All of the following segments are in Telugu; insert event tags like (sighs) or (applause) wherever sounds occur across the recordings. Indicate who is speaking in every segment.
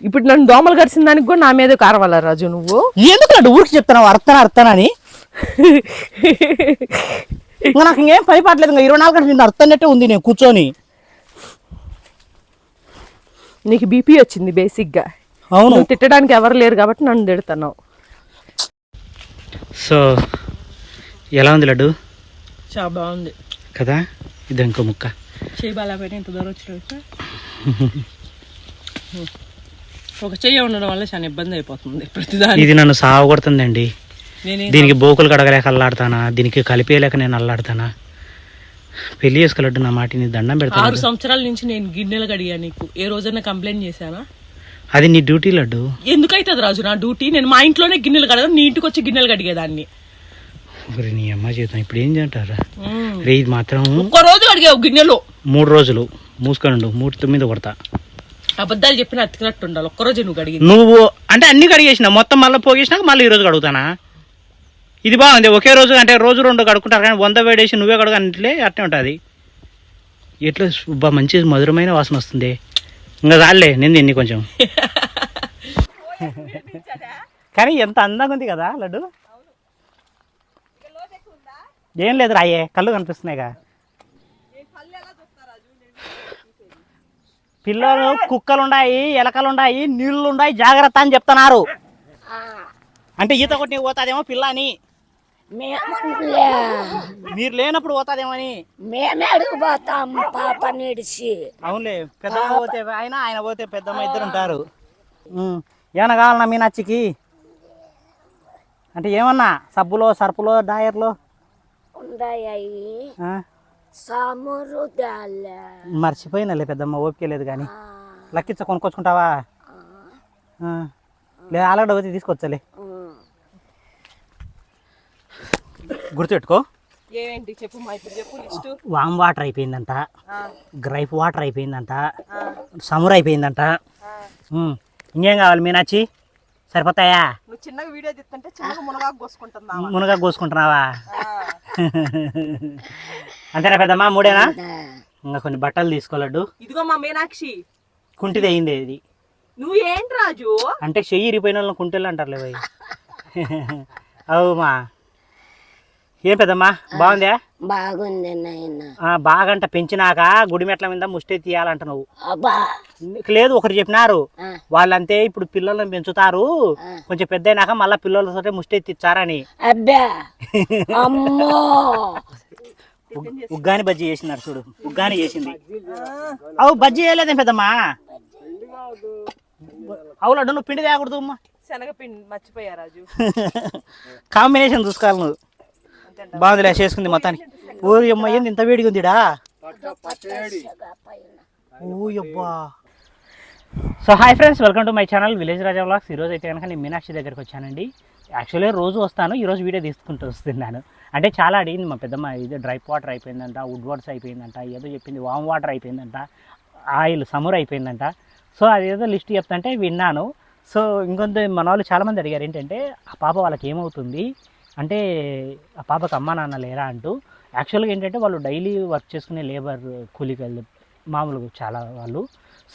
Speaker 1: ఇప్పుడు నన్ను దోమలు కరిసిన దానికి కూడా నా మీద కారవాలా రాజు నువ్వు?
Speaker 2: ఎందుకు లడ్డు ఊరికి చెప్తున్నావు? అర్థనా అర్థనని ఇంకా నాకు ఇంకేం పని పడలేదు. ఇంకా ఇరవై నాలుగు గంటలు నిన్ను అర్థన్నట్టే ఉంది నేను కూర్చొని.
Speaker 1: నీకు బీపీ వచ్చింది బేసిక్గా.
Speaker 2: అవును.
Speaker 1: నువ్వు తిట్టడానికి ఎవరు లేరు కాబట్టి నన్ను తిడుతున్నావు.
Speaker 2: సో ఎలా ఉంది లడ్డు?
Speaker 1: చాలా బాగుంది.
Speaker 2: కదా? ఇది ఇంకో ముక్క
Speaker 1: బాగాలేకపోయినా ఇంత దూరం వచ్చిన (laughs) ఒక చెయ్యి ఉండడం వల్ల చాలా ఇబ్బంది అయిపోతుంది ప్రతిదాని
Speaker 2: ఇది నన్ను
Speaker 1: నేనే
Speaker 2: దీనికి బోకులు కడగలేక అల్లాడతానా? దీనికి కలిపేయలేక నేను అల్లాడతానా? పెళ్ళి చేసుకోలడ్డు నా మాటిని దండం
Speaker 1: ఆరు
Speaker 2: పెడతాను
Speaker 1: సంవత్సరాల నుంచి నేను గిన్నెలు కడిగా నీకు. ఏ రోజైనా కంప్లైంట్ చేశానా?
Speaker 2: అది నీ డ్యూటీ లడ్డు.
Speaker 1: ఎందుకైతుంది రాజు నా డ్యూటీ? నేను మా ఇంట్లోనే గిన్నెలు కడగా నీ ఇంటికి వచ్చి గిన్నెలు కడిగేదాన్ని.
Speaker 2: మరి నీ అమ్మ జీవితం ఇప్పుడు ఏం చేంటారా రే ఇది మాత్రం
Speaker 1: ఒక్క రోజు కడిగావు గిన్నెలు.
Speaker 2: మూడు రోజులు. మూసుకొని మూడు తొమ్మిది కొడతా.
Speaker 1: అబద్ధాలు చెప్పిన అతికినట్టు ఉండాలి. ఒక్కరోజు నువ్వు కడిగింది.
Speaker 2: నువ్వు అంటే అన్ని కడిగేసిన మొత్తం మళ్ళీ పోగేసినాక మళ్ళీ ఈ రోజు కడుగుతానా? ఇది బాగుంది. ఒకే రోజు అంటే రోజు రెండు కడుక్కుంటారు కానీ వంద వేడేసి నువ్వే కడుగు అంటే అట్నే ఉంటుంది. ఎట్లా బా మంచి మధురమైన వాసన వస్తుంది. ఇంకా రాలే నేను తిన్ని కొంచెం. కానీ ఎంత అందంగా ఉంది కదా లడ్డు. ఏం లేదు రాయే కళ్ళు కనిపిస్తున్నాయిగా. పిల్లలు కుక్కలు ఉన్నాయి ఎలకలు ఉన్నాయి నీళ్ళు ఉన్నాయి జాగ్రత్త అని చెప్తున్నారు. అంటే ఈత కొట్టి పోతాదేమో పిల్ల అని
Speaker 3: మేములే
Speaker 2: మీరు లేనప్పుడు పోతాదేమో అని
Speaker 3: మేమే అడిగిపోతాం పాప నిడిచి
Speaker 2: అవునులే పెద్దమ్మ పోతే ఆయన ఆయన పోతే పెద్దమ్మ ఇద్దరు ఉంటారు. ఏమన్నా కావాలన్నా మీనాచ్చికి అంటే ఏమన్నా సబ్బులో సర్పులో డాయర్లో?
Speaker 3: దాలే
Speaker 2: మర్చిపోయినాలే పెద్దమ్మ ఓపిక లేదు కానీ. లక్కిచ్చ కొనుక్కొచ్చుకుంటావా? ఆ. లేదా ఆలగడ పోతే తీసుకొచ్చలే. గుర్తుపెట్టుకో.
Speaker 1: ఏంటి చెప్పు మా ఇప్పుడు చెప్పు లిస్ట్.
Speaker 2: వామ్ వాటర్ అయిపోయిందంట. గ్రైప్ వాటర్ అయిపోయిందంట. సముర్ అయిపోయిందంట. ఇంకేం కావాలి మీనాచి సరిపోతాయా?
Speaker 1: నువ్వు చిన్నగా వీడియో తీస్తుంటే చిన్నగా మునగాకు కోసుకుంటున్నా
Speaker 2: మునగా కోసుకుంటున్నావా? (laughs) అంతేనా పెద్దమ్మా? మూడేనా? ఇంకా కొన్ని బట్టలు తీసుకోలేడు
Speaker 1: ఇదిగో మా మీనాక్షి.
Speaker 2: కుంటిది అయింది ఇది.
Speaker 1: నువ్వు ఏంటి రాజు?
Speaker 2: అంటే చెయ్యి ఇరిపోయిన వాళ్ళని కుంటెలు అంటారులే భయ్ (laughs) అవు మా. ఏం పెద్దమ్మా? బాగుందా?
Speaker 3: బాగుంది
Speaker 2: ఆ, బాగంట పెంచినాక గుడి మెట్ల మీద ముష్టి తీయాలంట నువ్వు లేదు ఒకరు చెప్పినారు. వాళ్ళంతే ఇప్పుడు పిల్లలను పెంచుతారు. కొంచెం పెద్ద అయినాక మళ్ళీ పిల్లలతో ముష్టి ఎత్తిచ్చారని
Speaker 3: అబ్బా. (laughs) అమ్మో.
Speaker 2: ఉగ్గాని బజ్జీ చేసినారు చూడు. ఉగ్గాని చేసింది. అవు బజ్జీ చేయలేదే పెద్దమ్మా? అవు లడ్డు నువ్వు పిండి తేకూడదు అమ్మా.
Speaker 1: శనగపిండి మర్చిపోయా రాజు. (laughs)
Speaker 2: కాంబినేషన్ చూసుకోవాలి నువ్వు. బాగుందిలే చేసుకుంది మొత్తానికి. ఊరి అమ్మ ఏంది ఇంత వేడిగా ఉందిడా? So hi friends welcome to my channel village Raja vlogs ఈరోజు అయితే కనుక నేను మీనాక్షి దగ్గరికి వచ్చానండి. యాక్చువల్లీ రోజు వస్తాను ఈరోజు వీడియో తీసుకుంటూ వస్తున్నాను. అంటే చాలా అడిగింది మా పెద్దమ్మ ఇది డ్రై వాటర్ అయిపోయిందంట వుడ్ వాటర్స్ అయిపోయిందంట ఏదో చెప్పింది వామ్ వాటర్ అయిపోయిందంట ఆయిల్ సమూర్ అయిపోయిందంట. సో అదేదో లిస్ట్ చెప్తుంటే విన్నాను. సో ఇంకొంత మన వాళ్ళు చాలామంది అడిగారు ఏంటంటే ఆ పాప వాళ్ళకి ఏమవుతుంది? అంటే ఆ పాపకు అమ్మా నాన్న లేరా? అంటూ. యాక్చువల్గా ఏంటంటే వాళ్ళు డైలీ వర్క్ చేసుకునే లేబర్ కూలికలు మామూలుగా చాలా వాళ్ళు.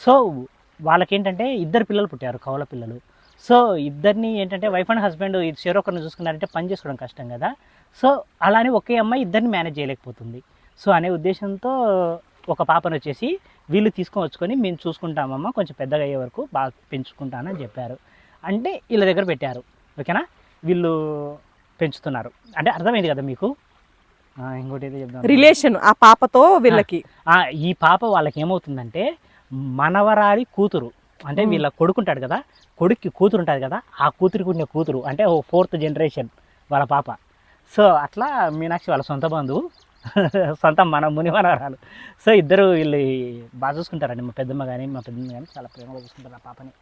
Speaker 2: సో వాళ్ళకేంటంటే ఇద్దరు పిల్లలు పుట్టారు కౌల పిల్లలు. సో ఇద్దరిని ఏంటంటే వైఫ్ అండ్ హస్బెండ్ చెరొకరిని చూసుకున్నారంటే పని చేసుకోవడం కష్టం కదా. సో అలానే ఒకే అమ్మాయి ఇద్దరిని మేనేజ్ చేయలేకపోతుంది. సో అనే ఉద్దేశంతో ఒక పాపను వచ్చేసి వీళ్ళు తీసుకొని వచ్చుకొని మేము చూసుకుంటామమ్మా కొంచెం పెద్దగా అయ్యే వరకు బాగా పెంచుకుంటానని చెప్పారు. అంటే వీళ్ళ దగ్గర పెట్టారు. ఓకేనా? వీళ్ళు పెంచుతున్నారు. అంటే అర్థమైంది కదా మీకు? ఇంకోటి ఏదో చెప్దాం
Speaker 1: రిలేషన్ ఆ పాపతో వీళ్ళకి.
Speaker 2: ఈ పాప వాళ్ళకి ఏమవుతుందంటే మనవరాలి కూతురు. అంటే వీళ్ళ కొడుకుంటాడు కదా కొడుక్కి కూతురు ఉంటుంది కదా ఆ కూతురికి ఉండే కూతురు అంటే ఓ ఫోర్త్ జనరేషన్ వాళ్ళ పాప. సో అట్లా మీనాక్షి వాళ్ళ సొంత బంధువు (laughs) సొంత మన ముని మనవరాలు. సో ఇద్దరు వీళ్ళు బాగా చూసుకుంటారండి మా పెద్దమ్మ కానీ మా పెద్దమ్మ కానీ చాలా ప్రేమగా చూసుకుంటారు ఆ పాపని.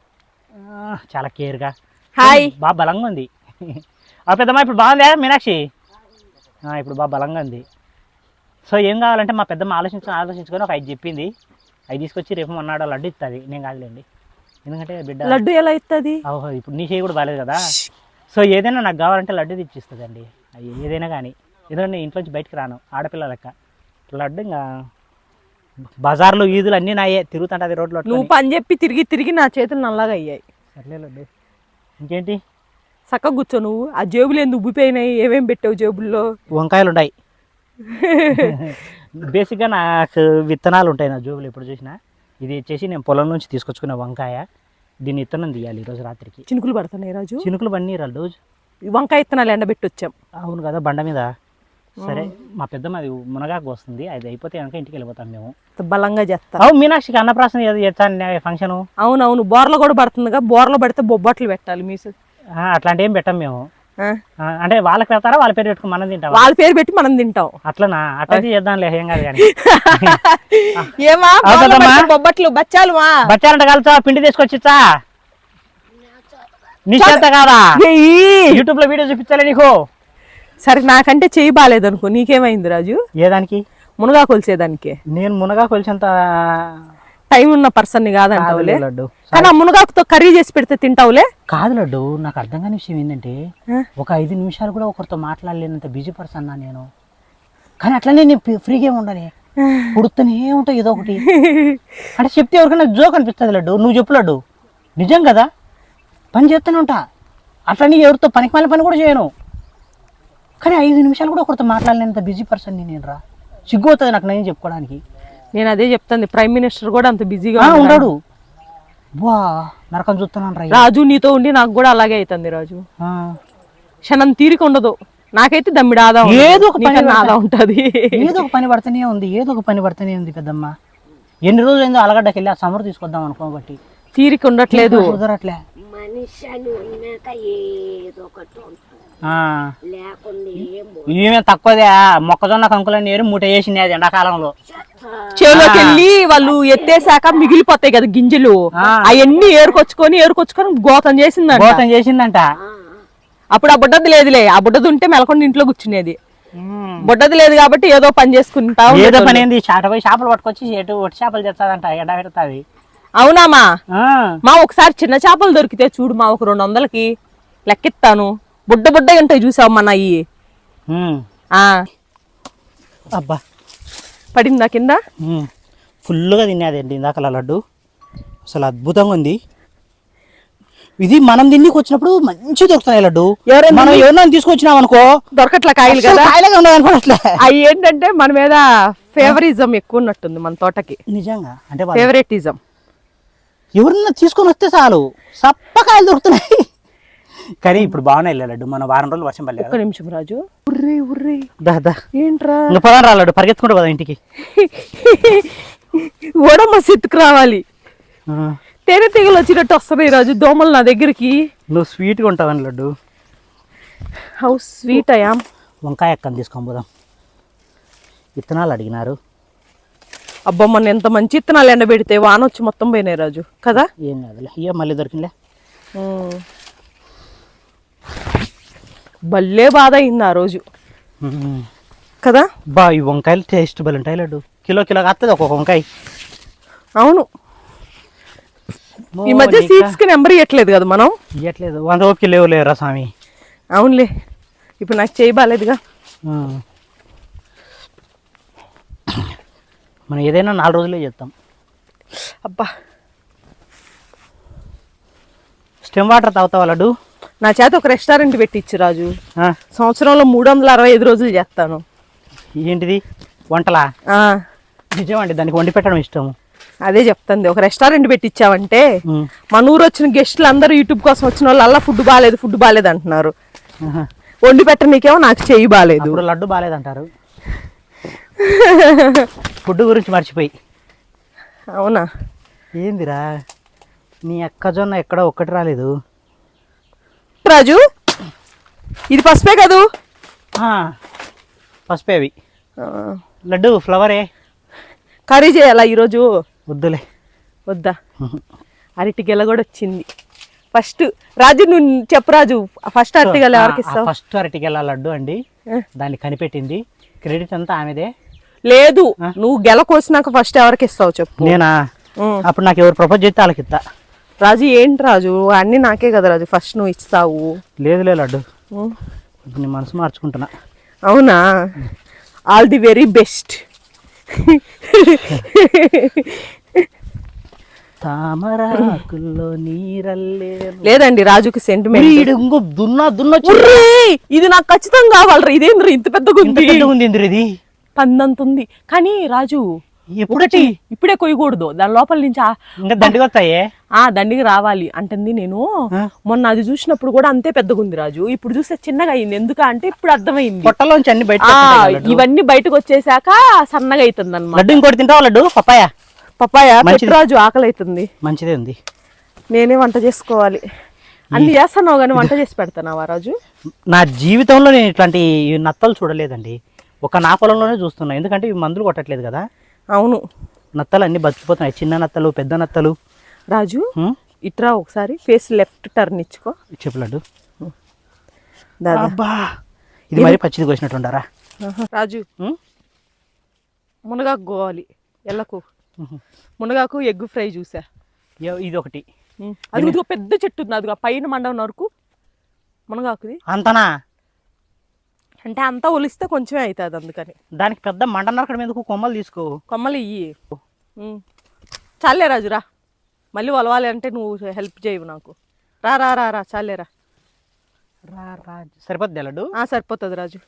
Speaker 2: చాలా కేర్గా
Speaker 1: హాయ్.
Speaker 2: బాగా బలంగా ఉంది. (laughs) ఆ పెద్దమ్మ ఇప్పుడు బాగుందా మీనాక్షి? ఇప్పుడు బాగా బలంగా ఉంది. సో ఏం కావాలంటే మా పెద్దమ్మ ఆలోచించు ఆలోచించుకొని ఒక ఐదు చెప్పింది. ఐదు తీసుకొచ్చి రేపు మొన్నాడు లడ్డు ఇస్తుంది నేను కాదులేండి. ఎందుకంటే బిడ్డ
Speaker 1: లడ్డు ఎలా ఇస్తుంది
Speaker 2: ఓహో ఇప్పుడు నీ చేయి కూడా బాగాలేదు కదా. సో ఏదైనా నాకు కావాలంటే లడ్డు తెచ్చిస్తుందండి. అది ఏదైనా కానీ. ఎందుకంటే నేను ఇంట్లోంచి బయటికి రాను. ఆడపిల్ల లెక్క. లడ్డు ఇంకా బజార్లు ఈదులు అన్నీ నాయే. తిరుగుతుంటది రోడ్లో
Speaker 1: నువ్వు పని చెప్పి తిరిగి తిరిగి నా చేతులు నల్లగా అయ్యాయి.
Speaker 2: సర్లే లడ్డు. ఇంకేంటి?
Speaker 1: చక్కగా కూర్చో నువ్వు. ఆ జేబులు ఎందుకు ఉబ్బిపోయినాయి? ఏమేం పెట్టావు జేబుల్లో?
Speaker 2: వంకాయలు ఉన్నాయి. (laughs) బేసిక్గా నాకు విత్తనాలు ఉంటాయి నా జోబులు. ఎప్పుడు చూసినా ఇది వచ్చేసి నేను పొలం నుంచి తీసుకొచ్చుకున్న వంకాయ. దీన్ని విత్తనం తీయాలి ఈరోజు రాత్రికి.
Speaker 1: చినుకులు పడుతున్నాయి రాజు?
Speaker 2: చినుకులు బండి
Speaker 1: ఈ వంకాయ ఇత్తనాలు ఎండబెట్టి వచ్చాం
Speaker 2: అవును కదా బండ మీద. సరే మా పెద్దమ్మ అది మునగాకు వస్తుంది అది అయిపోతే కనుక ఇంటికి వెళ్ళిపోతాం మేము.
Speaker 1: బలంగా చేస్తా.
Speaker 2: అవు మీనాక్షికి అన్నప్రాసన ఏదో చేస్తాను ఫంక్షను.
Speaker 1: అవునవును బోర్ల కూడా పడుతుందిగా బోర్ల పడితే బొబ్బట్లు పెట్టాలి మీ
Speaker 2: అట్లాంటి ఏం పెట్టాం మేము. అంటే వాళ్ళకి పెడతారా వాళ్ళ పేరు పెట్టుకుని మనం తింటాం
Speaker 1: వాళ్ళ పేరు పెట్టి మనం తింటాం.
Speaker 2: అట్లనా? అట్లయితే చేద్దాంలే ఏం కాదు కానీ. (laughs) (laughs)
Speaker 1: ఏమా? బొబ్బట్లు బచ్చాలు మా
Speaker 2: బచ్చాలంట కలుసా పిండి తీసుకొచ్చిచ్చా? నీ చేత కాదా! యూట్యూబ్లో వీడియో చూపించాలి నీకు.
Speaker 1: సరే నాకంటే చెయ్యి బాగాలేదనుకో నీకేమైంది రాజు?
Speaker 2: ఏదానికి?
Speaker 1: మునగా కొలిసేదానికి.
Speaker 2: నేను మునగా కొలిచేంత
Speaker 1: టైం ఉన్న పర్సన్ కాదంటావులే.
Speaker 2: కాదులే లడ్డు.
Speaker 1: కానీ ఆ మునగాకుతో కర్రీ చేసి పెడితే తింటావులే?
Speaker 2: కాదు లడ్డు నాకు అర్థం కాని విషయం ఏంటంటే? ఒక ఐదు నిమిషాలు కూడా ఒకరితో మాట్లాడలేనంత బిజీ పర్సన్ నా నేను. కానీ అట్లనే నేను ఫ్రీ- ఫ్రీగా ఉండని. (sighs) పుడుతూనే ఉంటాయి ఏదో ఒకటి. (laughs) అంటే చెప్తే ఎవరికైనా జోక్ అనిపిస్తుంది లడ్డు. నువ్వు చెప్పు లడ్డు. నిజం కదా? పని చేస్తూనే ఉంటా. అట్లని ఎవరితో పనికి మళ్ళీ పని కూడా చేయను. కానీ ఐదు నిమిషాలు కూడా ఒకరితో మాట్లాడలేనంత బిజీ పర్సన్ నేను రా సిగ్గు అవుతుంది నాకు నేను చెప్పుకోవడానికి.
Speaker 1: నేను అదే చెప్తాను ప్రైమ్ మినిస్టర్ కూడా అంత బిజీగా. ఉన్నాడు?
Speaker 2: వా నరకం చూస్తున్నాను
Speaker 1: రాజు నీతో ఉండి నాకు కూడా అలాగే అవుతుంది రాజు.
Speaker 2: ఆ.
Speaker 1: క్షణం తీరిక ఉండదు. నాకైతే దమ్మిడి ఆదా.
Speaker 2: ఏదో ఒక పని
Speaker 1: ఆదా ఉంటది.
Speaker 2: ఏదో ఒక పని పడుతూనే ఉంది ఏదో ఒక పని పడుతూనే ఉంది పెద్దమ్మ. ఎన్ని రోజులు ఏందో అలగడ్డకి వెళ్ళి ఆ సమ్మర్ తీసుకొద్దాం అనుకోబట్టి.
Speaker 1: తీరిక ఉండట్లేదు.
Speaker 2: కుదరట్లే. ఈమె తక్కువదే మొక్కజొన్న కంకులని ఏరి మూట వేసింది అది ఎండాకాలంలో.
Speaker 1: చేలోకి వెళ్ళి వాళ్ళు ఎత్తేసాక మిగిలిపోతాయి కదా గింజలు.
Speaker 2: ఆ.
Speaker 1: అవన్నీ ఏరుకొచ్చుకొని ఏరుకొచ్చుకొని గోతం చేసిందంట.
Speaker 2: గోతం చేసిందంట.
Speaker 1: అప్పుడు ఆ బుడ్డది లేదులే. ఆ బుడ్డది ఉంటే మెలకొండ ఇంట్లో కూర్చునేది. బుడ్డది లేదు కాబట్టి ఏదో పని చేసుకుంటా
Speaker 2: ఏదో. పని ఏంది? చాట పోయి చేపలు పట్టుకొచ్చి ఎటు ఒట్టి చేపలు తెస్తాదంట ఎండ పెడతాది?
Speaker 1: అవునామా. మా? ఒకసారి చిన్న చేపలు దొరికితే చూడు మా ఒక రెండు వందలకి లెక్కిస్తాను. బుడ్డ బుడ్డ ఉంటాయి చూసావు మన అయ్యి
Speaker 2: అబ్బా.
Speaker 1: పడిందా కింద.
Speaker 2: ఫుల్గా తినేదండి ఇందాక లడ్డు? అసలు అద్భుతంగా ఉంది. ఇది మనం తిన్నికి వచ్చినప్పుడు మంచి దొరుకుతున్నాయి లడ్డు.
Speaker 1: ఎవరైనా
Speaker 2: మనం ఎవరైనా తీసుకొచ్చినాం అనుకో
Speaker 1: దొరకట్ల కాయలు కదా?
Speaker 2: కాయలుగా ఉండదు అనుకోవట్లే
Speaker 1: అవి ఏంటంటే మన మీద ఫేవరిజం ఎక్కువ ఉన్నట్టుంది మన తోటకి.
Speaker 2: నిజంగా అంటే
Speaker 1: ఫేవరెటిజం
Speaker 2: ఎవరన్నా తీసుకొని వస్తే చాలు. సప్పకాయలు దొరుకుతున్నాయి. కానీ ఇప్పుడు బాగున్నాయి లడ్డు. మన వారం రోజులు వర్షం పడలేదు
Speaker 1: ఒక్క నిమిషం రాజు. ఉర్రే ఉర్రే.
Speaker 2: దా దా.
Speaker 1: ఏంట్రా?
Speaker 2: ఇంకా పదం రా లడ్డు. పరిగెత్తుకుంటూ పదా ఇంటికి. (laughs)
Speaker 1: ఓడమ్మ సిత్తుకు రావాలి.
Speaker 2: ఆ,
Speaker 1: తేనె తీగలు వచ్చినట్టు వస్తున్నాయి రాజు. దోమలు నా దగ్గరికి.
Speaker 2: నువ్వు స్వీట్గా ఉంటావని లడ్డు.
Speaker 1: హౌ స్వీట్ అయామ్
Speaker 2: వంకాయ ఎక్కని తీసుకొని పోదాం. విత్తనాలు అడిగినారు.
Speaker 1: అబ్బా మొన్న ఎంత మంచి ఇత్తనాలు ఎండబెడితే వాన వచ్చి మొత్తం పోయినాయి రాజు. కదా?
Speaker 2: ఏం కాదులే. ఇయ్య మళ్ళీ దొరికిందిలే.
Speaker 1: భలే బాధ అయింది ఆ రోజు. కదా?
Speaker 2: బా ఈ వంకాయలు టేస్ట్ బలి ఉంటాయి లడ్డు. కిలో కిలో కాస్తుంది ఒక్కొక్క వంకాయ.
Speaker 1: అవును. ఈ మధ్య సీట్స్కి నెంబర్ ఇవ్వట్లేదు కదా మనం?
Speaker 2: ఇవ్వట్లేదు వంద ఓపిక లేవు లేరా స్వామి.
Speaker 1: అవునులే. ఇప్పుడు నాకు చేయి బాగాలేదుగా.
Speaker 2: మనం ఏదైనా నాలుగు రోజులే చేస్తాం.
Speaker 1: అబ్బా.
Speaker 2: స్టెమ్ వాటర్ తాగుతావా లడ్డు?
Speaker 1: నా చేత ఒక రెస్టారెంట్ పెట్టించు రాజు.
Speaker 2: ఆ,
Speaker 1: సంవత్సరంలో మూడు వందల అరవై ఐదు రోజులు చేస్తాను.
Speaker 2: ఏంటిది? వంటలా? నిజమండి దానికి వండి పెట్టడం ఇష్టము.
Speaker 1: అదే చెప్తుంది. ఒక రెస్టారెంట్ పెట్టించావంటే
Speaker 2: ఉమ్.
Speaker 1: మన ఊరు వచ్చిన గెస్టులు అందరూ యూట్యూబ్ కోసం వచ్చిన వాళ్ళు అలా ఫుడ్ బాగాలేదు ఫుడ్ బాగాలేదు అంటున్నారు. వండి పెట్టనీకేమో నాకు చెయ్యి బాగాలేదు
Speaker 2: లడ్డు బాగాలేదంటారు ఫుడ్ గురించి మర్చిపోయి.
Speaker 1: అవునా?
Speaker 2: ఏందిరా? నీ అక్కజొన్న ఎక్కడ ఒక్కటి రాలేదు.
Speaker 1: రాజు ఇది పసుపే కదూ?
Speaker 2: పసుపే అవి లడ్డు ఫ్లవరే
Speaker 1: కర్రీ చేయాలా ఈరోజు?
Speaker 2: వద్దులే.
Speaker 1: వద్దా? అరటి గెల కూడా వచ్చింది. ఫస్ట్ రాజు నువ్వు చెప్పు రాజు ఫస్ట్ అరటి గెల ఎవరికి ఇస్తావు?
Speaker 2: ఫస్ట్ అరటికెళ్ళ లడ్డు అండి. దాన్ని కనిపెట్టింది. క్రెడిట్ అంతా ఆమెదే.
Speaker 1: లేదు నువ్వు గెల కోసినాక ఫస్ట్ ఎవరికి ఇస్తావు చెప్పు.
Speaker 2: నేనా. అప్పుడు నాకు ఎవరు ప్రపోజ్ చేస్తే వాళ్ళకి ఇస్తా
Speaker 1: రాజు ఏంటి రాజు? అన్ని నాకే కదా రాజు. ఫస్ట్ నువ్వు ఇస్తావు.
Speaker 2: లేదులే లడ్డు.
Speaker 1: ఉం.
Speaker 2: ఇప్పుడు నీ మనసు మార్చుకుంటున్నా.
Speaker 1: అవునా? All the very best.
Speaker 2: తామరాకుల్లో నీరల్లే
Speaker 1: లేదండి రాజుకి సెంటిమెంట్
Speaker 2: ఇంకో దున్నా దున్నొచ్చు
Speaker 1: ఇది నాకు ఖచ్చితంగా కావాలరా. ఇదేంద్ర ఇంత పెద్దగా
Speaker 2: ఇంత
Speaker 1: ఉంది
Speaker 2: ఇది?
Speaker 1: పందంత ఉంది కానీ రాజు
Speaker 2: ఎప్పుడటి
Speaker 1: ఇప్పుడే కొయ్యకూడదు. దాని లోపల నుంచి
Speaker 2: ఇంకా దండిగా వస్తాయే?
Speaker 1: ఆ దండికి రావాలి. అంటుంది నేను? మొన్న అది చూసినప్పుడు కూడా అంతే పెద్దగా ఉంది రాజు. ఇప్పుడు చూస్తే చిన్నగా అయింది. ఎందుకు అంటే ఇప్పుడు అర్థమైంది.
Speaker 2: పొట్టలోంచి అన్ని బయట.
Speaker 1: ఇవన్నీ బయటకు వచ్చేసాక సన్నగా అవుతుంది అనమాట
Speaker 2: లడ్డు ఇంకోటి తింటావా లడ్డు? పప్పాయ?
Speaker 1: పప్పాయ. రాజు ఆకలి అవుతుంది
Speaker 2: మంచిదే ఉంది.
Speaker 1: నేనే వంట చేసుకోవాలి. అన్ని చేస్తున్నావు కానీ వంట చేసి పెడతానావా రాజు?
Speaker 2: నా జీవితంలో నేను ఇట్లాంటి నత్తలు చూడలేదండి. ఒక నా పొలంలోనే చూస్తున్నా. ఎందుకంటే ఇవి మందులు కొట్టట్లేదు కదా.
Speaker 1: అవును.
Speaker 2: నత్తలు అన్ని బతికిపోతున్నాయి. చిన్న నత్తలు పెద్ద నత్తలు.
Speaker 1: రాజు? ఇట్రా ఒకసారి ఫేస్ లెఫ్ట్ టర్న్ ఇచ్చుకో.
Speaker 2: చెప్పు లడ్డు.
Speaker 1: దాదా.
Speaker 2: అబ్బా! ఇది మరీ పచ్చిది కోసినట్టు ఉండారా?
Speaker 1: ఆహా. రాజు? మునగాకు గోవాలి. ఎల్లకు. మునగాకు ఎగ్ ఫ్రై చూసా.
Speaker 2: ఇది ఒకటి.
Speaker 1: అది పెద్ద చెట్టు ఉంది. అదిగో పైన మండలం వరకు మునగాకుది.
Speaker 2: అంతనా?
Speaker 1: అంటే అంతా ఒలిస్తే కొంచెమే అవుతుంది అందుకని.
Speaker 2: దానికి పెద్ద నరకడం ఎందుకు? కొమ్మలు తీసుకో.
Speaker 1: కొమ్మలు ఇయ్యి. చాలే రాజు రా. మళ్ళీ ఒలవాలి అంటే నువ్వు హెల్ప్ చేయవు నాకు. రా రా రా రా. చాలే రా.
Speaker 2: రా రా సరిపోద్ది
Speaker 1: ఆ, సరిపోతుంది రాజు.